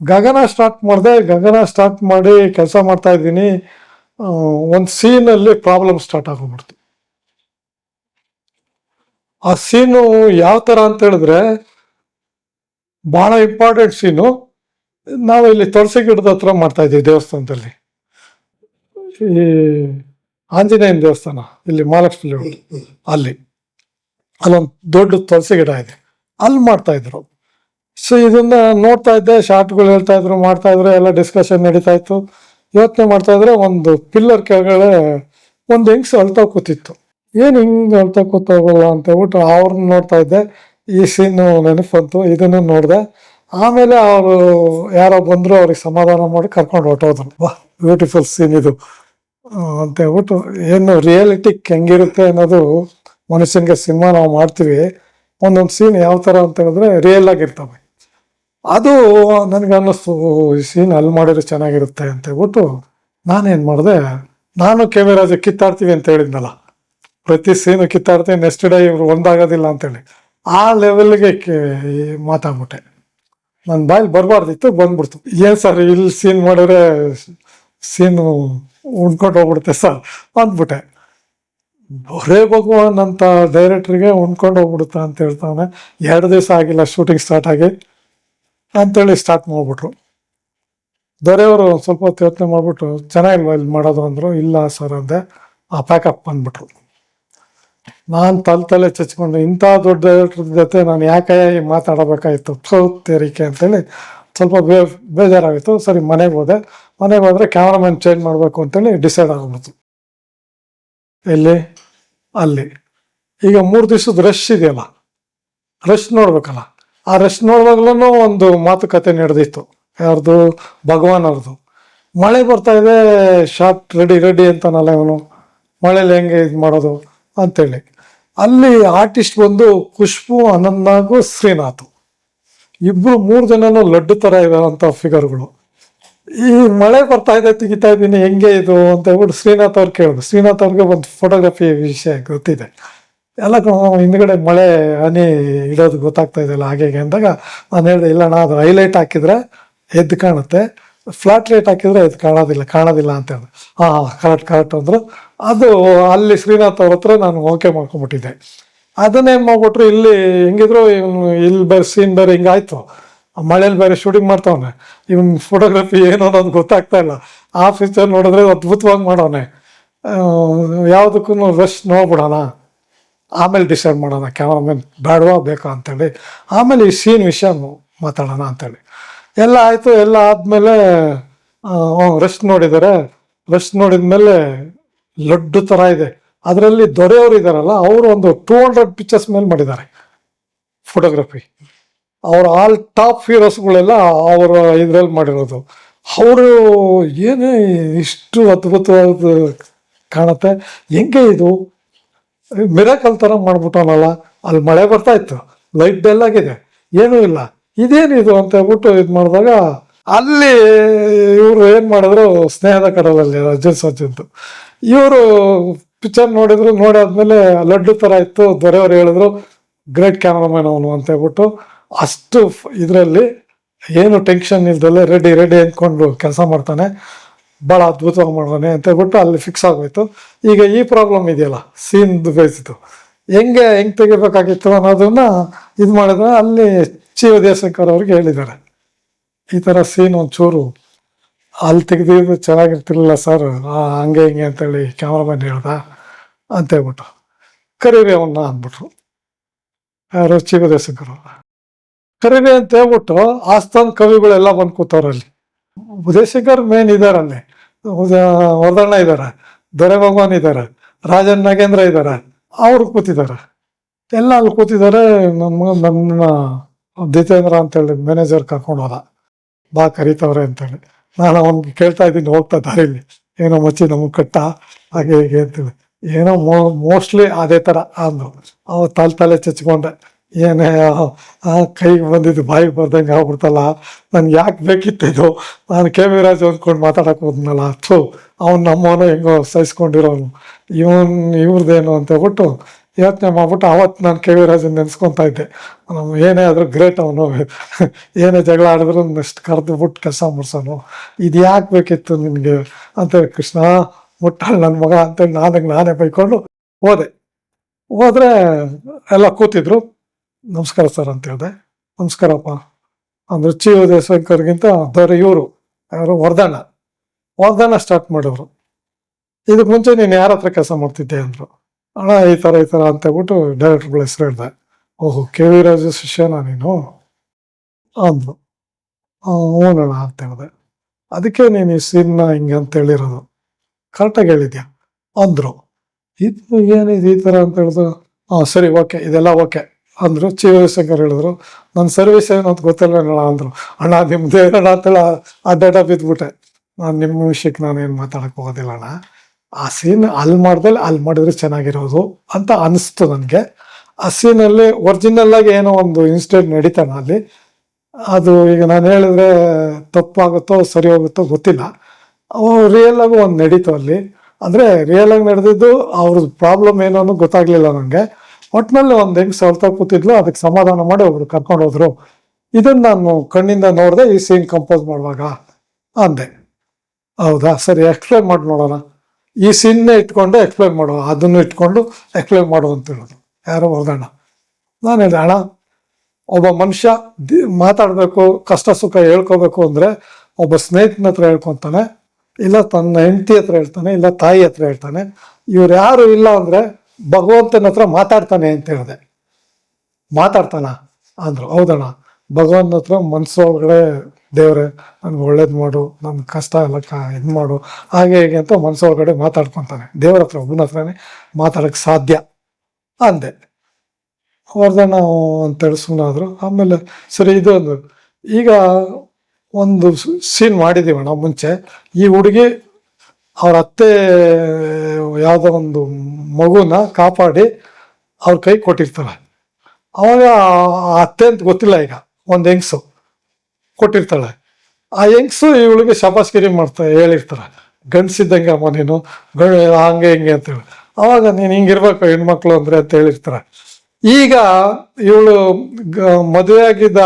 ಗಗನ start ಮಾಡಿದೆ, ಗಗನ start ಮಾಡಿ ಕೆಲಸ ಮಾಡ್ತಾ ಇದ್ದೀನಿ. ಒಂದು ಸೀನಲ್ಲಿ ಪ್ರಾಬ್ಲಮ್ ಸ್ಟಾರ್ಟ್ ಆಗೋಗ್ಬಿಡ್ತು. ಆ ಸೀನು ಯಾವ ಥರ ಅಂತ ಹೇಳಿದ್ರೆ ಭಾಳ ಇಂಪಾರ್ಟೆಂಟ್ ಸೀನು. ನಾವು ಇಲ್ಲಿ ತುಳಸಿ ಗಿಡದ ಹತ್ರ ಮಾಡ್ತಾ ಇದ್ದೀವಿ ದೇವಸ್ಥಾನದಲ್ಲಿ. ಈ ಆಂಜನೇಯನ ದೇವಸ್ಥಾನ, ಇಲ್ಲಿ ಮಹಾಲಕ್ಷ್ಮಿ. ಅಲ್ಲಿ. ಅಲ್ಲೊಂದು ದೊಡ್ಡ ತುಳಸಿ ಗಿಡ ಇದೆ. ಅಲ್ಲಿ ಮಾಡ್ತಾ ಇದ್ರು. ಸೊ ಇದನ್ನ ನೋಡ್ತಾ ಇದ್ದೆ ಶಾರ್ಟ್ಗಳು ಹೇಳ್ತಾ ಇದ್ರು, ಮಾಡ್ತಾ ಇದ್ರು, ಎಲ್ಲ ಡಿಸ್ಕಷನ್ ನಡೀತಾ ಇತ್ತು. ಯೋಚನೆ ಮಾಡ್ತಾ ಇದ್ರೆ ಒಂದು ಪಿಲ್ಲರ್ ಕೆಳಗಡೆ ಒಂದು ಹೆಂಗ್ಸ್ ಅಳ್ತಾ ಕೂತಿತ್ತು. ಏನು ಹಿಂಗೆ ಅಳ್ತಾ ಕೂತೋಗಲ್ಲ ಅಂತ ಹೇಳ್ಬಿಟ್ಟು ಅವ್ರನ್ನ ನೋಡ್ತಾ ಇದ್ದೆ. ಈ ಸೀನು ನೆನಪು ಬಂತು ಇದನ್ನು ನೋಡಿದೆ. ಆಮೇಲೆ ಅವರು ಯಾರೋ ಬಂದ್ರು, ಅವ್ರಿಗೆ ಸಮಾಧಾನ ಮಾಡಿ ಕರ್ಕೊಂಡು ಹೊಟ್ಟೋದ್ರು ವಾ ಬ್ಯೂಟಿಫುಲ್ ಸೀನ್ ಇದು. ಅಂತ ಹೇಳ್ಬಿಟ್ಟು, ಏನು ರಿಯಾಲಿಟಿ ಹೆಂಗಿರುತ್ತೆ ಅನ್ನೋದು ಮನುಷ್ಯನಿಗೆ ಸಿನಿಮಾ ನಾವು ಮಾಡ್ತೀವಿ. ಒಂದೊಂದು ಸೀನ್ ಯಾವ ಥರ ಅಂತ ಹೇಳಿದ್ರೆ ರಿಯಲ್ ಆಗಿರ್ತವೆ. ಅದು ನನಗೆ ಅನ್ನಿಸ್ತು, ಈ ಸೀನ್ ಅಲ್ಲಿ ಮಾಡಿದ್ರೆ ಚೆನ್ನಾಗಿರುತ್ತೆ ಅಂತ ಹೇಳ್ಬಿಟ್ಟು ನಾನೇನು ಮಾಡಿದೆ, ನಾನು ಕೆಮೆರಾಜ್ ಕಿತ್ತಾಡ್ತೀವಿ ಅಂತ ಹೇಳಿದ್ನಲ್ಲ, ಪ್ರತಿ ಸೀನು ಕಿತ್ತಾಡ್ತೀನಿ ನೆಕ್ಸ್ಟ್ ಡೇ ಇವರು ಒಂದಾಗೋದಿಲ್ಲ ಅಂತೇಳಿ, ಆ ಲೆವೆಲ್ಗೆ ಮಾತಾಡ್ಬಿಟ್ಟೆ. ನನ್ನ ಬಾಯಲ್ಲಿ ಬರಬಾರ್ದಿತ್ತು, ಬಂದ್ಬಿಡ್ತು. ಏನು ಸರ್ ಇಲ್ಲಿ ಸೀನ್ ಮಾಡಿದ್ರೆ ಸೀನು ಉಣ್ಕೊಂಡು ಹೋಗ್ಬಿಡುತ್ತೆ ಸರ್ ಅಂದ್ಬಿಟ್ಟೆ ಬರೇ ಭಗವಾನ್ ಅಂತ ಡೈರೆಕ್ಟ್ರಿಗೆ ಉಣ್ಕೊಂಡು ಹೋಗ್ಬಿಡುತ್ತಾ ಅಂತ ಹೇಳ್ತಾನೆ, ಎರಡು ದಿವಸ ಆಗಿಲ್ಲ ಶೂಟಿಂಗ್ ಸ್ಟಾರ್ಟ್ ಆಗಿ. ಅಂತೇಳಿ ಸ್ಟಾರ್ಟ್ ಮಾಡ್ಬಿಟ್ರು. ದೊರೆಯವರು ಸ್ವಲ್ಪ ಹೊತ್ತು ಯೋಚನೆ ಮಾಡಿಬಿಟ್ಟು, ಚೆನ್ನಾಗಿಲ್ವಾ ಇಲ್ಲಿ ಮಾಡೋದು ಅಂದರು, ಇಲ್ಲ ಸರ್ ಅಂದೆ, ಆ ಪ್ಯಾಕಪ್ ಬಂದ್ಬಿಟ್ರು. ನಾನು ತಲೆ ತಲೆ ಚಚ್ಕೊಂಡು, ಇಂಥ ದೊಡ್ಡ ಜೊತೆ ನಾನು ಯಾಕೆ ಮಾತಾಡಬೇಕಾಯಿತು ತೆರಿಕೆ ಅಂತೇಳಿ ಸ್ವಲ್ಪ ಬೇ, ಬೇಜಾರಾಗಿತ್ತು. ಸರಿ, ಮನೆಗೆ ಹೋದೆ. ಮನೆಗೆ ಹೋದರೆ ಕ್ಯಾಮ್ರಾಮನ್ ಚೇಂಜ್ ಮಾಡಬೇಕು ಅಂತೇಳಿ ಡಿಸೈಡ್ ಆಗ್ಬಿಡ್ತು ಎಲ್ಲಿ? ಅಲ್ಲಿ. ಈಗ ಮೂರು ದಿವಸದ ರಶ್ ಇದೆಯಲ್ಲ ರಶ್ ನೋಡ್ಬೇಕಲ್ಲ. ಆ ರಶ್ ನೋಡುವಾಗ್ಲೂ ಒಂದು ಮಾತುಕತೆ ನಡೆದಿತ್ತು. ಯಾರ್ದು? ಭಗವಾನ್ ಅವ್ರದ್ದು ಮಳೆ ಬರ್ತಾ ಇದೆ ಶಾಪ್ ರೆಡಿ ರೆಡಿ ಅಂತಾನಲ್ಲ ಇವನು. ಮಳೇಲಿ ಹೆಂಗೆ ಇದು ಮಾಡೋದು ಅಂತೇಳಿ. ಅಲ್ಲಿ ಆರ್ಟಿಸ್ಟ್ ಬಂದು ಖುಷ್ಬು ಅನಂದಾಗು ಶ್ರೀನಾಥ್. ಇಬ್ರು ಮೂರು ಜನನು ಲಡ್ಡು ತರ ಇರೋಂಥ ಫಿಗರ್ಗಳು ಈ ಮಳೆ ಬರ್ತಾ ಇದೆ, ತೆಗಿತಾ ಇದ್ದೀನಿ ಹೆಂಗೆ ಇದು ಅಂತ ಹೇಳ್ಬಿಟ್ಟು ಶ್ರೀನಾಥ್ ಅವ್ರು ಕೇಳಿದ್ರು ಶ್ರೀನಾಥ್ ಅವ್ರಿಗೆ ಒಂದು ಫೋಟೋಗ್ರಫಿ ವಿಷಯ ಗೊತ್ತಿದೆ. ಎಲ್ಲ ಹಿಂದ್ಗಡೆ ಮಳೆ, ಹನಿ ಇಡೋದು ಗೊತ್ತಾಗ್ತಾ ಇದೆಯಲ್ಲ ಹಾಗೆ ಹೀಗೆ ಅಂದಾಗ ನಾನು ಹೇಳಿದೆ, ಇಲ್ಲ ಅಣ್ಣ ಅದು ಹೈಲೈಟ್ ಹಾಕಿದ್ರೆ ಎದ್ದು ಕಾಣುತ್ತೆ. ಫ್ಲಾಟ್ ಲೈಟ್ ಹಾಕಿದ್ರೆ ಎದ್ದು ಕಾಣೋದಿಲ್ಲ ಕಾಣೋದಿಲ್ಲ ಅಂತ ಹೇಳಿದೆ. ಹಾಂ ಕರೆಕ್ಟ್ ಕರೆಕ್ಟ್ ಅಂದರು. ಅದು ಅಲ್ಲಿ ಶ್ರೀನಾಥ್ ಅವ್ರ ಹತ್ರ ನಾನು ಓಕೆ ಮಾಡ್ಕೊಂಬಿಟ್ಟಿದ್ದೆ ಅದನ್ನೇ ಏನ್ ಮಾಡ್ಬಿಟ್ರು, ಇಲ್ಲಿ ಹೆಂಗಿದ್ರು ಇಲ್ಲಿ ಬೇರೆ ಸೀನ್ ಬೇರೆ ಹಿಂಗಾಯ್ತು ಮಳೇಲಿ ಬೇರೆ ಶೂಟಿಂಗ್ ಮಾಡ್ತಾವನೆ. ಇವನ್ ಫೋಟೋಗ್ರಫಿ ಏನು ಅನ್ನೋದು ಗೊತ್ತಾಗ್ತಾ ಇಲ್ಲ. ಆ ಪಿಕ್ಚರ್ ನೋಡಿದ್ರೆ ಅದ್ಭುತವಾಗಿ ಮಾಡೋನೆ ಯಾವುದಕ್ಕೂ ರಶ್ ನೋಡ್ಬಿಡೋಣ. ಆಮೇಲೆ ಡಿಸೈಡ್ ಮಾಡೋಣ ಕ್ಯಾಮ್ರಾಮನ್ ಬೇಡವಾ ಬೇಕಾ ಅಂತೇಳಿ. ಆಮೇಲೆ ಈ ಸೀನ್ ವಿಷಯ ಮಾತಾಡೋಣ ಅಂತೇಳಿ. ಎಲ್ಲ ಆಯಿತು, ಎಲ್ಲ ಆದಮೇಲೆ ರೆಸ್ಟ್ ನೋಡಿದ್ದಾರೆ ರೆಸ್ಟ್ ನೋಡಿದ್ಮೇಲೆ ಲಡ್ಡು ಥರ ಇದೆ. ಅದರಲ್ಲಿ ದೊರೆಯವರು ಇದ್ದಾರಲ್ಲ ಅವರು ಒಂದು ಟೂ ಹಂಡ್ರೆಡ್ ಪಿಕ್ಚರ್ಸ್ ಮೇಲೆ ಮಾಡಿದ್ದಾರೆ ಫೋಟೋಗ್ರಫಿ ಅವರು ಆಲ್ ಟಾಪ್ ಹೀರೋಸ್ಗಳೆಲ್ಲ ಅವರ ಇದರಲ್ಲಿ ಮಾಡಿರೋದು. ಅವರು ಏನೇ ಇಷ್ಟು ಅದ್ಭುತವಾದ ಕಾಣುತ್ತೆ. ಹೆಂಗೆ ಇದು? ಮಿರಾಕಲ್ ಥರ ಮಾಡ್ಬಿಟ್ಟವನಲ್ಲ, ಅಲ್ಲಿ ಮಳೆ ಬರ್ತಾ ಇತ್ತು ಲೈಟ್ ಬೆಲ್ ಆಗಿದೆ, ಏನೂ ಇಲ್ಲ. ಇದೇನಿದು ಅಂತ ಹೇಳ್ಬಿಟ್ಟು ಇದು ಮಾಡಿದಾಗ ಅಲ್ಲಿ ಇವರು ಏನು ಮಾಡಿದ್ರು, ಸ್ನೇಹದ ಕಡಲಲ್ಲಿ, ಅರ್ಜುನ್ ಸಜ್ಜಂತು ಇವರು ಪಿಕ್ಚರ್ ನೋಡಿದ್ರು, ನೋಡಾದ್ಮೇಲೆ ಲಡ್ಡು ಥರ ಇತ್ತು, ದೊರೆಯವರು ಹೇಳಿದ್ರು ಗ್ರೇಟ್ ಕ್ಯಾಮ್ರಾಮನ್ ಅವನು ಅಂತ ಹೇಳ್ಬಿಟ್ಟು ಅಷ್ಟು ಇದರಲ್ಲಿ ಏನು ಟೆನ್ಷನ್ ಇಲ್ದಲ್ಲೇ ರೆಡಿ ರೆಡಿ ಅಂದ್ಕೊಂಡು ಕೆಲಸ ಮಾಡ್ತಾನೆ. ಭಾಳ ಅದ್ಭುತವಾಗಿ ಮಾಡೋಣ ಅಂತ ಹೇಳ್ಬಿಟ್ಟು ಅಲ್ಲಿ ಫಿಕ್ಸ್ ಆಗೋಯ್ತು. ಈಗ ಈ ಪ್ರಾಬ್ಲಮ್ ಇದೆಯಲ್ಲ ಸೀನ್ ಬೇಯಿಸಿತು ಹೆಂಗೆ ಹೆಂಗೆ ತೆಗಿಬೇಕಾಗಿತ್ತು ಅನ್ನೋದನ್ನ ಇದು ಮಾಡಿದ್ರೆ ಅಲ್ಲಿ ಚಿ ಉದಯಶಂಕರ್ ಅವ್ರಿಗೆ ಹೇಳಿದ್ದಾರೆ. ಈ ಥರ ಸೀನ್ ಒಂಚೂರು ಅಲ್ಲಿ ತೆಗೆದಿದ್ದು ಚೆನ್ನಾಗಿರ್ತಿರ್ಲಿಲ್ಲ ಸರ್ ಹಂಗೆ ಹಿಂಗೆ ಅಂತೇಳಿ ಕ್ಯಾಮ್ರಾಮನ್ ಹೇಳ್ದ ಅಂತ ಹೇಳ್ಬಿಟ್ಟು ಕರೀರಿ ಅವನ್ನ ಅಂದ್ಬಿಟ್ರು. ಯಾರು? ಚಿ ಉದಯಶಂಕರ್ ಅವ್ರ. ಕರೀರಿ ಅಂತ ಹೇಳ್ಬಿಟ್ಟು ಆಸ್ಥಾನ್ ಕವಿಗಳೆಲ್ಲ ಬಂದು ಕೂತವ್ರು ಉದಯಶಂಕರ್ ಮೇನ್ ಇದಾರೆ ಅಲ್ಲಿ. ವರದಣ್ಣ ಇದ್ದಾರೆ, ದೊರೆ ಭಗವಾನ್ ಇದ್ದಾರೆ, ರಾಜನ್ ನಾಗೇಂದ್ರ ಇದ್ದಾರೆ, ಅವ್ರು ಕೂತಿದ್ದಾರೆ. ಎಲ್ಲ ಅಲ್ಲಿ ಕೂತಿದ್ದಾರೆ ನಮ್ಮ ನನ್ನ ಜಿತೇಂದ್ರ ಅಂತೇಳಿ ಮ್ಯಾನೇಜರ್ ಕರ್ಕೊಂಡು ಹೋದ. ಬಾ ಕರೀತವ್ರೆ ಅಂತೇಳಿ. ನಾನು ಅವ್ನಿಗೆ ಕೇಳ್ತಾ ಇದ್ದೀನಿ, ಹೋಗ್ತಾ ದಾರಿಲಿ. ಏನೋ ಮಚ್ಚಿ ನಮಗೆ ಕಟ್ಟ, ಹಾಗೆ ಹೀಗೆ ಅಂತೇಳಿ. ಏನೋ ಮೋಸ್ಟ್ಲಿ ಅದೇ ಥರ ಅಂದ್ರು. ಅವ್ರು ತಲೆ ತಲೆ ಚಚ್ಕೊಂಡೆ. ಏನೇ, ಆ ಕೈಗೆ ಬಂದಿದ್ದು ಬಾಯಿಗೆ ಬರ್ದಂಗೆ ಆಗ್ಬಿಡ್ತಲ್ಲ. ನನ್ಗೆ ಯಾಕೆ ಬೇಕಿತ್ತು ಇದು? ನಾನು ಕೆ ವಿ ರಾಜು ಅಂದ್ಕೊಂಡು ಮಾತಾಡಕ್ಕೆ ಹೋದ್ನಲ್ಲ. ಥೂ, ಅವ್ನು ನಮ್ಮವನು ಹೆಂಗೋ ಸಹಿಸ್ಕೊಂಡಿರೋನು. ಇವನ್ ಇವ್ರದ್ದೇನು ಅಂತ ಹೇಳ್ಬಿಟ್ಟು ಯೋಚನೆ ಮಾಡ್ಬಿಟ್ಟು ಅವತ್ತು ನಾನು ಕೆ ವಿ ರಾಜನ್ ನೆನೆಸ್ಕೊತಾ ಇದ್ದೆ. ನಮ್ಮ ಏನೇ ಆದರೂ ಗ್ರೇಟ್ ಅವನು. ಏನೇ ಜಗಳ ಆಡಿದ್ರು ನೆಕ್ಸ್ಟ್ ಕರೆದು ಬಿಟ್ಟು ಕೆಲಸ ಮುಡ್ಸೋನು. ಇದು ಯಾಕೆ ಬೇಕಿತ್ತು ನಿನಗೆ? ಅಂತೇಳಿ ಕೃಷ್ಣ, ಮುಟ್ಟಾಳ ನನ್ನ ಮಗ ಅಂತೇಳಿ ನಾನಂಗೆ ನಾನೇ ಬೈಕೊಂಡು ಹೋದೆ. ಹೋದ್ರೆ ಎಲ್ಲ ಕೂತಿದ್ರು. ನಮಸ್ಕಾರ ಸರ್ ಅಂತ ಹೇಳಿದೆ. ನಮಸ್ಕಾರಪ್ಪ. ಅಂದ್ರೆ ಚಿ ಉದಯಶಂಕರ್ಗಿಂತ ದೊರೆ ಇವರು. ಯಾರು ವರ್ಧನ ವರ್ಧನ ಸ್ಟಾರ್ಟ್ ಮಾಡೋರು ಇದಕ್ಕೆ ಮುಂಚೆ ನೀನು ಯಾರ ಹತ್ರ ಕೆಲಸ ಮಾಡ್ತಿದ್ದೆ ಅಂದರು. ಅಣ್ಣ, ಈ ಥರ ಈ ಥರ ಅಂತ ಹೇಳ್ಬಿಟ್ಟು ಡೈರೆಕ್ಟರ್ಗಳ ಹೆಸರು ಹೇಳಿದೆ. ಓಹೋ ಕೆ ವಿ ರಾಜು ಶಿಷ್ಯನಾ ನೀನು? ಅಂದರು. ಹ್ಞೂನಣ್ಣ ಅಂತ ಹೇಳಿದೆ. ಅದಕ್ಕೆ ನೀನು ಈ ಸೀನ್ನ ಹಿಂಗೆ ಅಂತ ಹೇಳಿರೋದು. ಕರೆಕ್ಟಾಗಿ ಹೇಳಿದ್ಯಾ? ಅಂದರು. ಇದು ಏನಿದೆ ಈ ಥರ ಅಂತ ಹೇಳಿದ್ರು ಹಾಂ ಸರಿ ಓಕೆ ಇದೆಲ್ಲ ಓಕೆ ಅಂದರು ಚಿ ಶಂಕರ್ ಹೇಳಿದ್ರು ನನ್ನ ಸರ್ವಿಸ್ ಏನು ಅಂತ ಗೊತ್ತಿಲ್ಲ ಅಣ್ಣ ಅಂದರು. ಅಣ್ಣ ನಿಮ್ಮದೇ ಅಣ್ಣ ಅಂತೇಳಿ ಅಡ್ಡಾಡ ಬಿದ್ದುಬಿಟ್ಟೆ ನಾನು ನಿಮ್ಮ ವಿಷಯಕ್ಕೆ ನಾನು ಏನು ಮಾತಾಡಕ್ಕೆ ಹೋಗೋದಿಲ್ಲ ಅಣ್ಣ. ಆ ಸೀನ್ ಅಲ್ಲಿ ಮಾಡ್ದಲ್ಲಿ ಅಲ್ಲಿ ಮಾಡಿದ್ರೆ ಚೆನ್ನಾಗಿರೋದು ಅಂತ ಅನಿಸ್ತು ನನಗೆ. ಆ ಸೀನಲ್ಲಿ ಒರಿಜಿನಲ್ ಆಗಿ ಏನೋ ಒಂದು ಇನ್ಸಿಡೆಂಟ್ ನಡೀತಾನ ಅಲ್ಲಿ. ಅದು ಈಗ ನಾನು ಹೇಳಿದ್ರೆ ತಪ್ಪಾಗುತ್ತೋ ಸರಿ ಹೋಗುತ್ತೋ ಗೊತ್ತಿಲ್ಲ. ರಿಯಲ್ ಆಗಿ ಒಂದು ನಡೀತು ಅಲ್ಲಿ. ಅಂದರೆ ರಿಯಲ್ ಆಗಿ ನಡೆದಿದ್ದು ಅವ್ರದ್ದು ಪ್ರಾಬ್ಲಮ್ ಏನು ಅನ್ನೋದು ಗೊತ್ತಾಗ್ಲಿಲ್ಲ ನನಗೆ. ಒಟ್ನಲ್ಲಿ ಒಂದು ಹೆಂಗ್ ಸಲ್ತಾ ಕೂತಿದ್ಲು ಅದಕ್ಕೆ ಸಮಾಧಾನ ಮಾಡಿ ಒಬ್ರು ಕರ್ಕೊಂಡು ಹೋದ್ರು. ಇದನ್ನ ನಾನು ಕಣ್ಣಿಂದ ನೋಡಿದೆ ಈ ಸೀನ್ ಕಂಪೋಸ್ ಮಾಡುವಾಗ ಅಂದೆ. ಹೌದಾ? ಸರಿ ಎಕ್ಸ್ಪ್ಲೈನ್ ಮಾಡಿ ನೋಡೋಣ. ಈ ಸೀನ್ನೇ ಇಟ್ಕೊಂಡು ಎಕ್ಸ್ಪ್ಲೈನ್ ಮಾಡುವ ಅದನ್ನು ಇಟ್ಕೊಂಡು ಎಕ್ಸ್ಪ್ಲೈನ್ ಮಾಡು ಅಂತ ಹೇಳೋದು. ಯಾರೋ ಹೊರದಣ್ಣ ನಾನು ಹೇಳಿದೆ, ಅಣ್ಣ, ಒಬ್ಬ ಮನುಷ್ಯ ಮಾತಾಡಬೇಕು ಮಾತಾಡ್ಬೇಕು, ಕಷ್ಟ ಸುಖ ಹೇಳ್ಕೋಬೇಕು ಅಂದ್ರೆ ಒಬ್ಬ ಸ್ನೇಹಿತನ ಹತ್ರ ಹೇಳ್ಕೊತಾನೆ, ಇಲ್ಲ ತನ್ನ ಹೆಂಡತಿ ಹತ್ರ ಹೇಳ್ತಾನೆ, ಇಲ್ಲ ತಾಯಿ ಹತ್ರ ಹೇಳ್ತಾನೆ. ಇವ್ರು ಯಾರು ಇಲ್ಲ ಅಂದ್ರೆ ಭಗವಂತನ ಹತ್ರ ಮಾತಾಡ್ತಾನೆ ಅಂತ ಹೇಳಿದೆ. ಮಾತಾಡ್ತಾನ? ಅಂದರು, ಹೌದಣ್ಣ. ಭಗವಂತನ ಹತ್ರ ಮನ್ಸೊಳಗಡೆ ದೇವ್ರೆ, ನನ್ಗೆ ಒಳ್ಳೇದು ಮಾಡು ನನ್ನ ಕಷ್ಟ ಎಲ್ಲ ಕ, ಇದು ಮಾಡು, ಹಾಗೆ ಹೇಗೆ ಅಂತ ಮನ್ಸೊಳಗಡೆ ಮಾತಾಡ್ಕೊತಾನೆ. ದೇವ್ರ ಹತ್ರ, ಒಬ್ಬನ ಹತ್ರನೇ ಮಾತಾಡೋಕ್ಕೆ ಸಾಧ್ಯ ಅಂದೆ. ವರ್ಧನ ಅಂತೇಳಿ ಸುಮ್ಮನಾದ್ರು ಆಮೇಲೆ, ಸರಿ, ಇದು ಒಂದು, ಈಗ ಒಂದು ಸೀನ್ ಮಾಡಿದೀವಣ್ಣ ಮುಂಚೆ. ಈ ಹುಡುಗಿ ಅವ್ರ ಅತ್ತೆ ಯಾವುದೋ ಒಂದು ಮಗುನ ಕಾಪಾಡಿ ಅವ್ರ ಕೈ ಕೊಟ್ಟಿರ್ತಾರೆ. ಅವಾಗ ಅತ್ತೆ ಅಂತ ಗೊತ್ತಿಲ್ಲ ಈಗ, ಒಂದು ಹೆಂಗ್ಸು ಕೊಟ್ಟಿರ್ತಾಳೆ. ಆ ಹೆಂಗ್ಸು ಇವಳಿಗೆ ಶಪಾಸ್ಗಿರಿ ಮಾಡ್ತಾ ಹೇಳಿರ್ತಾರೆ. ಗಂಡ್ಸಿದ್ದಂಗೆ ಅಮ್ಮ ನೀನು, ಗಂಡ ಹಂಗೆ ಹಿಂಗೆ ಅಂತೇಳಿ ಅವಾಗ ನೀನು ಹಿಂಗಿರ್ಬೇಕು ಹೆಣ್ಮಕ್ಳು ಅಂದ್ರೆ ಅಂತ ಹೇಳಿರ್ತಾರೆ. ಈಗ ಇವಳು ಮದುವೆ ಆಗಿದ್ದ,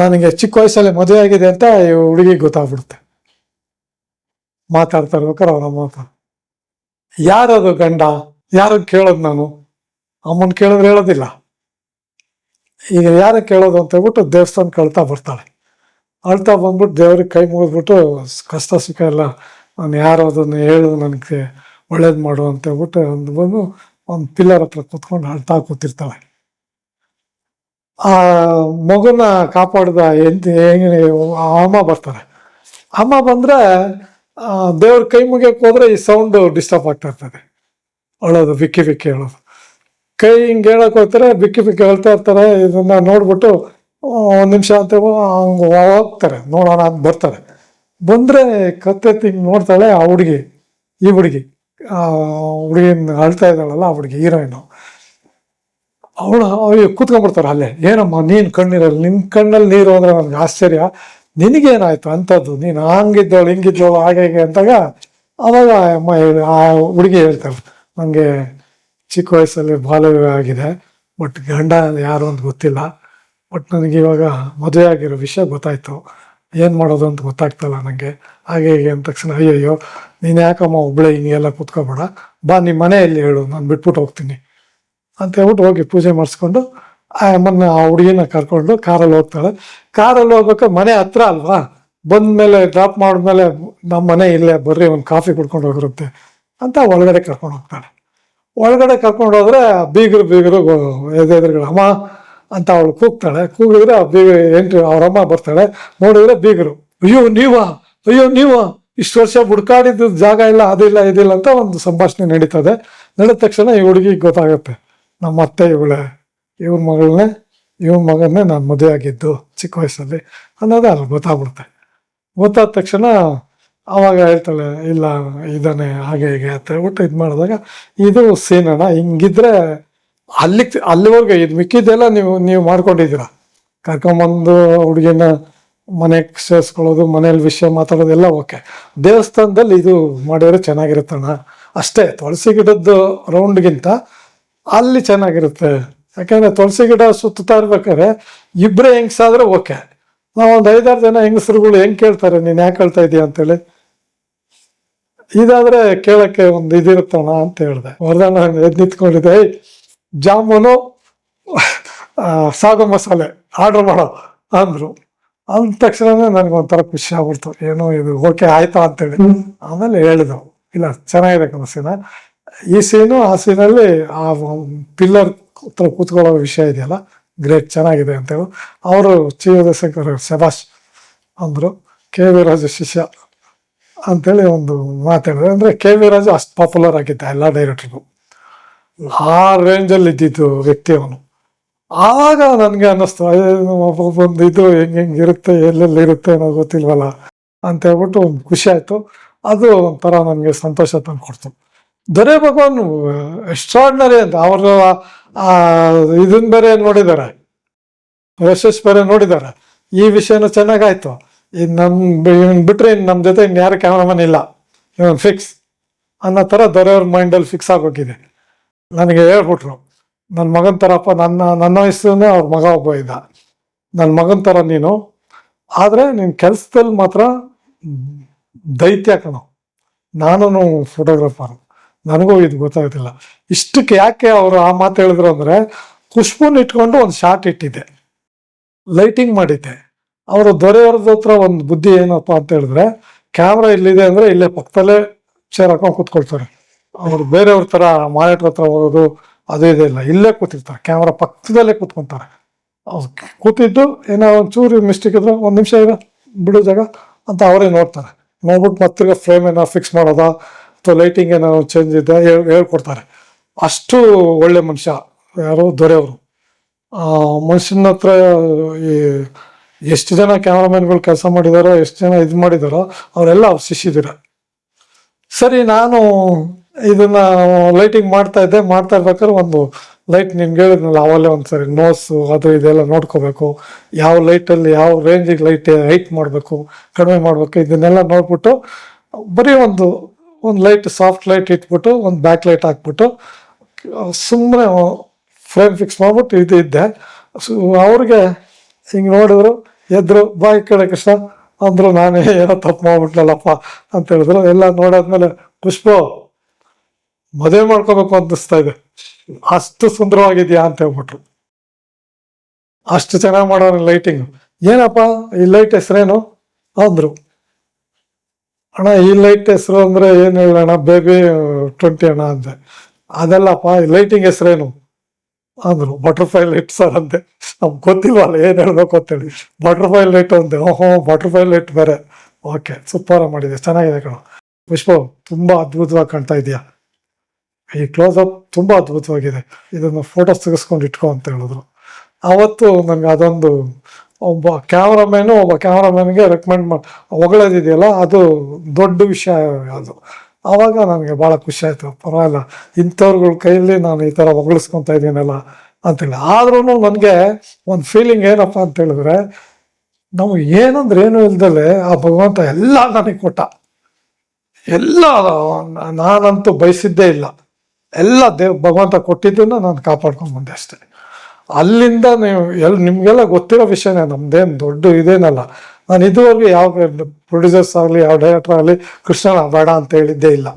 ನನಗೆ ಚಿಕ್ಕ ವಯಸ್ಸಲ್ಲಿ ಮದುವೆ ಆಗಿದೆ ಅಂತ ಹುಡುಗಿ ಗೊತ್ತಾಗ್ಬಿಡುತ್ತೆ. ಮಾತಾಡ್ತಾ ಇರ್ಬೇಕಾರೆ ಅವ್ರ ಹತ್ರ ಯಾರದು ಗಂಡ? ಯಾರು ಕೇಳೋದು ನಾನು? ಅಮ್ಮನ ಕೇಳಿದ್ರೆ ಹೇಳೋದಿಲ್ಲ. ಈಗ ಯಾರ ಕೇಳೋದು ಅಂತ ಹೇಳ್ಬಿಟ್ಟು ದೇವಸ್ಥಾನ ಕಳ್ತಾ ಬರ್ತಾಳೆ. ಅಳ್ತಾ ಬಂದ್ಬಿಟ್ಟು ದೇವ್ರಿಗೆ ಕೈ ಮುಗಿದ್ಬಿಟ್ಟು ಕಷ್ಟ ಸುಖ ಎಲ್ಲ ನಾನು ಯಾರು ಅದನ್ನು ಹೇಳು ನನಗೆ ಒಳ್ಳೇದು ಮಾಡು ಅಂತ ಹೇಳ್ಬಿಟ್ಟು ಒಂದು ಬಂದು ಒಂದು ಪಿಲ್ಲರ್ ಹತ್ರ ಕೂತ್ಕೊಂಡು ಅಳ್ತಾ ಕೂತಿರ್ತಾಳೆ. ಆ ಮಗುನ ಕಾಪಾಡಿದ ಎಂತ ಹೆಂಗ ಅಮ್ಮ ಬರ್ತಾರೆ. ಅಮ್ಮ ಬಂದ್ರೆ ದೇವ್ರ ಕೈ ಮುಗಿಯಕ್ಕೆ ಹೋದ್ರೆ ಈ ಸೌಂಡ್ ಡಿಸ್ಟರ್ಬ್ ಆಗ್ತಾ ಇರ್ತದೆ. ಅಳೋದು ಬಿಕ್ಕಿ ಬಿಕ್ಕಿ ಹೇಳೋದು ಕೈ ಹಿಂಗೆ ಹೇಳಕ್ ಹೋಗ್ತಾರೆ ಬಿಕ್ಕಿ ಬಿಕ್ಕಿ ಹೇಳ್ತಾ ಇರ್ತಾರೆ, ಇದನ್ನ ನೋಡ್ಬಿಟ್ಟು ಒಂದು ನಿಮಿಷ ಅಂತ ಹಂಗೆ ಹೋಗ್ತಾರೆ, ನೋಡೋಣ ಅಂತ ಬರ್ತಾರೆ. ಬಂದರೆ ಕತ್ತೆತ್ತಿ ಹಿಂಗೆ ನೋಡ್ತಾಳೆ ಆ ಹುಡುಗಿ, ಈ ಹುಡುಗಿ. ಆ ಹುಡುಗಿನ ಅಳ್ತಾ ಇದ್ದಾಳಲ್ಲ, ಆ ಹುಡುಗಿ ಹೀರೋಯಿನು. ಅವಳು ಅವ್ರಿಗೆ ಕೂತ್ಕೊಂಡ್ಬಿಡ್ತಾರೆ ಅಲ್ಲೇ, ಏನಮ್ಮ, ನೀನು ಕಣ್ಣೀರಲ್ಲಿ ನಿನ್ನ ಕಣ್ಣಲ್ಲಿ ನೀರು ಅಂದರೆ ನನ್ಗೆ ಆಶ್ಚರ್ಯ? ನಿನಗೇನಾಯ್ತು ಅಂಥದ್ದು ನೀನು ಹಂಗಿದ್ದವಳು ಹಿಂಗಿದ್ದವಳು ಹಾಗೆ ಹೀಗೆ ಅಂತಾಗ ಅವಾಗ ಅಮ್ಮ ಆ ಹುಡುಗಿ ಹೇಳ್ತಾಳೆ ನನಗೆ ಚಿಕ್ಕ ವಯಸ್ಸಲ್ಲಿ ಬಾಲ್ಯ ಆಗಿದೆ. ಬಟ್ ಗಂಡ ಯಾರು ಅಂತ ಗೊತ್ತಿಲ್ಲ. ಬಟ್ ನನಗೆ ಇವಾಗ ಮದುವೆ ಆಗಿರೋ ವಿಷಯ ಗೊತ್ತಾಯ್ತು. ಏನು ಮಾಡೋದು ಅಂತ ಗೊತ್ತಾಗ್ತಲ್ಲ ನನಗೆ ಹಾಗೆ ಹೀಗೆ ಅಂದ ತಕ್ಷಣ, ಅಯ್ಯಯ್ಯೋ, ನೀನು ಯಾಕಮ್ಮ ಒಬ್ಬಳೆ ಹಿಂಗೆಲ್ಲ ಕೂತ್ಕೊಬೇಡ. ಬಾ ನಿಮ್ಮ ಮನೆಯಲ್ಲಿ ಹೇಳು, ನಾನು ಬಿಟ್ಬಿಟ್ಟು ಹೋಗ್ತೀನಿ. ಅಂತ ಹೇಳ್ಬಿಟ್ಟು ಹೋಗಿ ಪೂಜೆ ಮಾಡಿಸ್ಕೊಂಡು ಆ ಅಮ್ಮನ ಆ ಹುಡುಗಿನ ಕರ್ಕೊಂಡು ಕಾರಲ್ಲಿ ಹೋಗ್ತಾಳೆ. ಕಾರಲ್ಲಿ ಹೋಗ್ಬೇಕು ಮನೆ ಹತ್ರ ಅಲ್ವಾ? ಬಂದ ಮೇಲೆ ಡ್ರಾಪ್ ಮಾಡಿದ್ಮೇಲೆ ನಮ್ಮ ಮನೆ ಇಲ್ಲೇ, ಬರ್ರಿ, ಒಂದು ಕಾಫಿ ಕುಡ್ಕೊಂಡು ಹೋಗಿರುತ್ತೆ. ಅಂತ ಒಳಗಡೆ ಕರ್ಕೊಂಡು ಹೋಗ್ತಾಳೆ ಒಳಗಡೆ ಕರ್ಕೊಂಡು ಹೋದ್ರೆ ಬೀಗರು ಬೀಗರು ಎದುರುಗಳು, ಅಮ್ಮ ಅಂತ ಅವಳು ಕೂಗ್ತಾಳೆ. ಕೂಗಿದ್ರೆ ಬೀಗ ಎಂಟ್ರಿ ಅವರಮ್ಮ ಬರ್ತಾಳೆ. ನೋಡಿದ್ರೆ ಬೀಗರು, ಅಯ್ಯೋ, ನೀವ? ಅಯ್ಯೋ, ನೀವ? ಇಷ್ಟು ವರ್ಷ ಹುಡ್ಕಾಡಿದ್ದು ಜಾಗ ಇಲ್ಲ, ಅದಿಲ್ಲ, ಇದಿಲ್ಲ ಅಂತ ಒಂದು ಸಂಭಾಷಣೆ ನಡೀತದೆ. ನಡೆದ ತಕ್ಷಣ ಈ ಹುಡುಗಿಗೆ ಗೊತ್ತಾಗುತ್ತೆ, ನಮ್ಮ ಅತ್ತೆ ಇವಳೆ, ಇವ್ರ ಮಗಳನ್ನೇ, ಇವ್ರ ಮಗನ್ನೇ ನಾನು ಮದುವೆ ಆಗಿದ್ದು ಚಿಕ್ಕ ವಯಸ್ಸಲ್ಲಿ ಅನ್ನೋದು ಅಲ್ಲಿ ಗೊತ್ತಾಗ್ಬಿಡುತ್ತೆ. ಗೊತ್ತಾದ ತಕ್ಷಣ ಅವಾಗ ಹೇಳ್ತಾಳೆ, ಇಲ್ಲ, ಇದಾನೆ, ಹಾಗೆ ಹೀಗೆ ಅಂತ. ಹೇಳ್ಬಿಟ್ಟು ಇದು ಮಾಡಿದಾಗ ಇದು ಸೀನಣ್ಣ ಹಿಂಗಿದ್ರೆ ಅಲ್ಲಿ ಅಲ್ಲಿವರೆಗೆ ಇದು ಮಿಕ್ಕಿದ್ದೆಲ್ಲ ನೀವು ನೀವು ಮಾಡ್ಕೊಂಡಿದ್ದೀರಾ? ಕರ್ಕೊಂಬಂದು ಹುಡುಗಿನ ಮನೆಗೆ ಸೇರಿಸ್ಕೊಳ್ಳೋದು, ಮನೇಲಿ ವಿಷಯ ಮಾತಾಡೋದೆಲ್ಲ ಓಕೆ. ದೇವಸ್ಥಾನದಲ್ಲಿ ಇದು ಮಾಡಿದ್ರೆ ಚೆನ್ನಾಗಿರುತ್ತಣ್ಣ ಅಷ್ಟೇ, ತುಳಸಿ ಗಿಡದ್ದು ರೌಂಡ್ಗಿಂತ ಅಲ್ಲಿ ಚೆನ್ನಾಗಿರುತ್ತೆ. ಯಾಕಂದ್ರೆ ತುಳಸಿ ಗಿಡ ಸುತ್ತಾ ಇರ್ಬೇಕಾದ್ರೆ ಇಬ್ಬರೇ ಹೆಂಗ್ಸಾದ್ರೆ ಓಕೆ. ನಾವು ಒಂದು ಐದಾರು ಜನ ಹೆಂಗಸರುಗಳು ಹೆಂಗ್ ಕೇಳ್ತಾರೆ, ನೀನು ಯಾಕೆ ಹೇಳ್ತಾ ಇದೀಯ ಅಂತೇಳಿ? ಇದಾದ್ರೆ ಕೇಳಕ್ಕೆ ಒಂದು ಇದಿರುತ್ತಣ ಅಂತ ಹೇಳ್ದೆ. ವರದಾನ ಎದ್ ನಿಂತ್ಕೊಂಡಿದ್ದೆ "ಏಯ್, ಜಾಮೂನು ಸಾಗು ಮಸಾಲೆ ಆರ್ಡರ್ ಮಾಡೋ ಅಂದ್ರು. ಅಂದ ತಕ್ಷಣನೇ ನನಗೆ ಒಂಥರ ಖುಷಿ ಆಗ್ಬಿಡ್ತು. ಏನೋ ಇದು ಓಕೆ ಆಯ್ತಾ? ಅಂತೇಳಿ ಆಮೇಲೆ ಹೇಳಿದ್ರು. ಇಲ್ಲ ಚೆನ್ನಾಗಿದೆ ಕಣ ಸೀನ. ಈ ಸೀನು ಆ ಸೀನಲ್ಲಿ ಆ ಪಿಲ್ಲರ್ ಹತ್ರ ಕೂತ್ಕೊಳ್ಳೋ ವಿಷಯ ಇದೆಯಲ್ಲ ಗ್ರೇಟ್ ಚೆನ್ನಾಗಿದೆ ಅಂತೇಳಿ ಅವರು ಚೀವದಶಂಕರ್ ಶಬಾಷ್ ಅಂದರು. ಕೆ. ವಿ. ರಾಜ ಶಿಷ್ಯ ಅಂತೇಳಿ ಒಂದು ಮಾತಾಡಿದ್ರೆ. ಅಂದರೆ ಕೆ ವಿ ರಾಜು ಅಷ್ಟು ಪಾಪ್ಯುಲರ್ ಆಗಿದ್ದ ಎಲ್ಲ ಡೈರೆಕ್ಟ್ರು ಆ ರೇಂಜಲ್ಲಿ ಇದ್ದಿದ್ದು ವ್ಯಕ್ತಿ ಅವನು. ಆವಾಗ ನನಗೆ ಅನ್ನಿಸ್ತು ಒಬ್ಬೊಬ್ಬೊಂದು ಇದು ಹೆಂಗೆ ಹೆಂಗೆ ಇರುತ್ತೆ, ಎಲ್ಲೆಲ್ಲಿ ಇರುತ್ತೆ ಅನ್ನೋದು ಗೊತ್ತಿಲ್ವಲ್ಲ? ಅಂತ ಹೇಳ್ಬಿಟ್ಟು ಒಂದು ಖುಷಿ ಆಯಿತು. ಅದು ಒಂಥರ ನನಗೆ ಸಂತೋಷ ತಂದು ಕೊಡ್ತು. ದೊರೆ ಭಗವಾನ್ ಎಕ್ಸ್ಟ್ರಾಡ್ನರಿ ಅಂತ. ಅವರು ಇದನ್ನ ಬೇರೆ ನೋಡಿದ್ದಾರೆ. ಯಶಸ್ ಬೇರೆ ನೋಡಿದ್ದಾರೆ. ಈ ವಿಷಯನೂ ಚೆನ್ನಾಗಾಯ್ತು. ಇನ್ನು ನಮ್ಮ ಇವನ್ ಬಿಟ್ರೆ ಇನ್ನು ನಮ್ಮ ಜೊತೆ ಇನ್ನು ಯಾರು ಕ್ಯಾಮ್ರಾಮನ್ ಇಲ್ಲ. ಇವನ್ ಫಿಕ್ಸ್ ಅನ್ನೋ ಥರ ದೊರೆಯವ್ರ ಮೈಂಡಲ್ಲಿ ಫಿಕ್ಸ್ ಆಗೋಗಿದೆ. ನನಗೆ ಹೇಳ್ಬಿಟ್ರು ನನ್ನ ಮಗನ ಥರಪ್ಪ ನನ್ನ ನನ್ನ ವಯಸ್ಸನ್ನೇ ಅವ್ರ ಮಗ ಒಬ್ಬ ಇದ್ದ. ನನ್ನ ಮಗನ ಥರ ನೀನು. ಆದರೆ ನಿನ್ನ ಕೆಲಸದಲ್ಲಿ ಮಾತ್ರ ದೈತ್ಯ ಕಣೋ. ನಾನು ಫೋಟೋಗ್ರಾಫರ್ ನನಗೂ ಇದು ಗೊತ್ತಾಗುತ್ತಿಲ್ಲ ಇಷ್ಟಕ್ಕೆ ಯಾಕೆ ಅವರು ಆ ಮಾತು ಹೇಳಿದ್ರು ಅಂದರೆ ಖುಷ್ಬೂನ್ ಇಟ್ಕೊಂಡು ಒಂದು ಶಾರ್ಟ್ ಇಟ್ಟಿದ್ದೆ. ಲೈಟಿಂಗ್ ಮಾಡಿದ್ದೆ. ಅವರು ದೊರೆಯವ್ರದ ಹತ್ರ ಒಂದು ಬುದ್ಧಿ ಏನಪ್ಪ ಅಂತ ಹೇಳಿದ್ರೆ, ಕ್ಯಾಮ್ರಾ ಇಲ್ಲಿದೆ ಅಂದ್ರೆ ಇಲ್ಲೇ ಪಕ್ಕದಲ್ಲೇ ಚೇರ್ ಹಾಕೊಂಡು ಕೂತ್ಕೊಳ್ತಾರೆ. ಅವ್ರು ಬೇರೆಯವ್ರ ತರ ಮಾರಾಟ ಹತ್ರ ಹೋಗೋದು ಅದು ಇದೆ ಇಲ್ಲ. ಇಲ್ಲೇ ಕೂತಿರ್ತಾರೆ. ಕ್ಯಾಮ್ರಾ ಪಕ್ಕದಲ್ಲೇ ಕೂತ್ಕೊಂತಾರೆ. ಕೂತಿದ್ದು ಏನೋ ಒಂಚೂರು ಮಿಸ್ಟೇಕ್ ಇದ್ರೆ ಒಂದು ನಿಮಿಷ ಇರೋ, ಬಿಡೋ ಜಾಗ ಅಂತ ಅವರೇ ನೋಡ್ತಾರೆ. ನೋಡ್ಬಿಟ್ಟು ಮತ್ತೆ ಫ್ರೇಮ್ ಏನೋ ಫಿಕ್ಸ್ ಮಾಡೋದಾ? ಅಥವಾ ಲೈಟಿಂಗ್ ಏನೋ ಚೇಂಜ್ ಇದೆ ಹೇಳ್- ಹೇಳ್ಕೊಡ್ತಾರೆ. ಅಷ್ಟು ಒಳ್ಳೆ ಮನುಷ್ಯ. ಯಾರು ದೊರೆಯವರು. ಮನುಷ್ಯನ ಹತ್ರ ಈ ಎಷ್ಟು ಜನ ಕ್ಯಾಮ್ರಾಮನ್ಗಳು ಕೆಲಸ ಮಾಡಿದಾರೋ, ಎಷ್ಟು ಜನ ಇದು ಮಾಡಿದಾರೋ, ಅವರೆಲ್ಲ ಅವಶಿಸಿದಿರ ಸರಿ, ನಾನು ಇದನ್ನ ಲೈಟಿಂಗ್ ಮಾಡ್ತಾ ಇದ್ದೆ. ಮಾಡ್ತಾ ಇರ್ಬೇಕಾದ್ರೆ ಒಂದು ಲೈಟ್ ನಿನ್ಗೆ ಹೇಳಿದ್ನಲ್ಲ ಅವಲ್ಲೇ ಒಂದ್ಸರಿ ನೋಸು ಅದು ಇದೆಲ್ಲ ನೋಡ್ಕೋಬೇಕು. ಯಾವ ಲೈಟಲ್ಲಿ ಯಾವ ರೇಂಜಿಗೆ ಲೈಟ್ ಹೈಟ್ ಮಾಡಬೇಕು, ಕಡಿಮೆ ಮಾಡಬೇಕು, ಇದನ್ನೆಲ್ಲ ನೋಡ್ಬಿಟ್ಟು ಬರೀ ಒಂದು ಒಂದು ಲೈಟ್ ಸಾಫ್ಟ್ ಲೈಟ್ ಇಟ್ಬಿಟ್ಟು, ಒಂದು ಬ್ಯಾಕ್ ಲೈಟ್ ಹಾಕ್ಬಿಟ್ಟು ಸುಮ್ಮನೆ ಫ್ರೇಮ್ ಫಿಕ್ಸ್ ಮಾಡ್ಬಿಟ್ಟು ಇದು ಇದ್ದೆ. ಸೊ ಅವ್ರಿಗೆ ಹಿಂಗೆ ನೋಡಿದ್ರು ಎದ್ರು, ಬಾಯ್ ಕಡೆ ಕೃಷ್ಣ, ಅಂದ್ರು ನಾನೇ ಏನೋ ತಪ್ಪು ಮಾಡ್ಬಿಟ್ಲಲ್ಲಪ್ಪ ಅಂತ ಹೇಳಿದ್ರು. ಎಲ್ಲ ನೋಡಾದ್ಮೇಲೆ, ಪುಷ್ಪು, ಮದುವೆ ಮಾಡ್ಕೋಬೇಕು ಅನ್ನಿಸ್ತಾ ಇದೆ. ಅಷ್ಟು ಸುಂದರವಾಗಿದೆಯಾ? ಅಂತ ಹೇಳ್ಬಿಟ್ರು. ಅಷ್ಟು ಚೆನ್ನಾಗಿ ಮಾಡೋರು ಲೈಟಿಂಗ್. ಏನಪ್ಪ, ಈ ಲೈಟ್ ಹೆಸರೇನು? ಅಂದ್ರು. ಅಣ್ಣ, ಈ ಲೈಟ್ ಹೆಸರು ಅಂದ್ರೆ ಏನು ಹೇಳೋಣ ಬೇಬಿ ಟ್ವೆಂಟಿ ಅಣ್ಣ ಅಂದೆ. ಅದಲ್ಲಪ್ಪ ಲೈಟಿಂಗ್ ಹೆಸರೇನು? ಅಂದ್ರು ಬಟರ್ಫ್ಲೈ ಲೈಟ್ ಸರ್ ಅಂದೆ. ನಮ್ಗೆ ಗೊತ್ತಿಲ್ವಲ್ಲ ಏನು ಹೇಳ್ಬೇಕು ಅಂತೇಳಿ. ಬಟರ್ಫ್ಲೈ ಲೈಟ್ ಅಂದೆ ಓಹೋ ಬಟರ್ಫ್ಲೈ ಲೈಟ್ ಬೇರೆ. ಓಕೆ ಸೂಪರ್ ಮಾಡಿದೆ. ಚೆನ್ನಾಗಿದೆ ಕಣ. ಪುಷ್ಪ, ತುಂಬಾ ಅದ್ಭುತವಾಗಿ ಕಾಣ್ತಾ ಇದೆಯಾ? ಈ ಕ್ಲೋಸ್ ಅಪ್ ತುಂಬಾ ಅದ್ಭುತವಾಗಿದೆ. ಇದನ್ನು ಫೋಟೋಸ್ ತೆಗೆಸ್ಕೊಂಡು ಇಟ್ಕೊ ಅಂತ ಹೇಳಿದ್ರು. ಅವತ್ತು ನನಗೆ ಅದೊಂದು ಒಬ್ಬ ಕ್ಯಾಮ್ರಾಮ್ಯಾನು ಒಬ್ಬ ಕ್ಯಾಮ್ರಾಮ್ಯಾನ್ಗೆ ರೆಕಮೆಂಡ್ ಮಾಡಿ ಹೊಗಳೋದಿದೆಯಲ್ಲ, ಅದು ದೊಡ್ಡ ವಿಷಯ ಅದು. ಆವಾಗ ನನಗೆ ಭಾಳ ಖುಷಿ ಆಯಿತು, ಪರವಾಗಿಲ್ಲ. ಇಂಥವ್ರುಗಳ ಕೈಯಲ್ಲಿ ನಾನು ಈ ಥರ ಹೊಗಳಿಸ್ಕೊತಾ ಇದ್ದೀನಲ್ಲ ಅಂತೇಳಿ. ಆದ್ರೂ ನನಗೆ ಒಂದು ಫೀಲಿಂಗ್ ಏನಪ್ಪ ಅಂತ ಹೇಳಿದ್ರೆ ನಾವು ಏನಂದ್ರೆ ಏನು ಇಲ್ದಲೆ ಆ ಭಗವಂತ ಎಲ್ಲ ನನಗೆ ಕೊಟ್ಟ. ಎಲ್ಲ ನಾನಂತೂ ಬಯಸಿದ್ದೇ ಇಲ್ಲ. ಎಲ್ಲ ದೇವ್, ಭಗವಂತ ಕೊಟ್ಟಿದ್ದನ್ನು ನಾನು ಕಾಪಾಡ್ಕೊಂಡು ಬಂದೆ ಅಷ್ಟೇ. ಅಲ್ಲಿಂದ ನೀವು ಎಲ್, ನಿಮಗೆಲ್ಲ ಗೊತ್ತಿರೋ ವಿಷಯನೇ ನಮ್ದೇನು ದೊಡ್ಡ ಇದೇನಲ್ಲ. ನಾನು ಇದುವರೆಗೂ ಯಾವ ಪ್ರೊಡ್ಯೂಸರ್ಸ್ ಆಗಲಿ ಯಾವ ಡೈರೆಕ್ಟರ್ ಆಗಲಿ ಕೃಷ್ಣ ಬೇಡ ಅಂತ ಹೇಳಿದ್ದೇ ಇಲ್ಲ.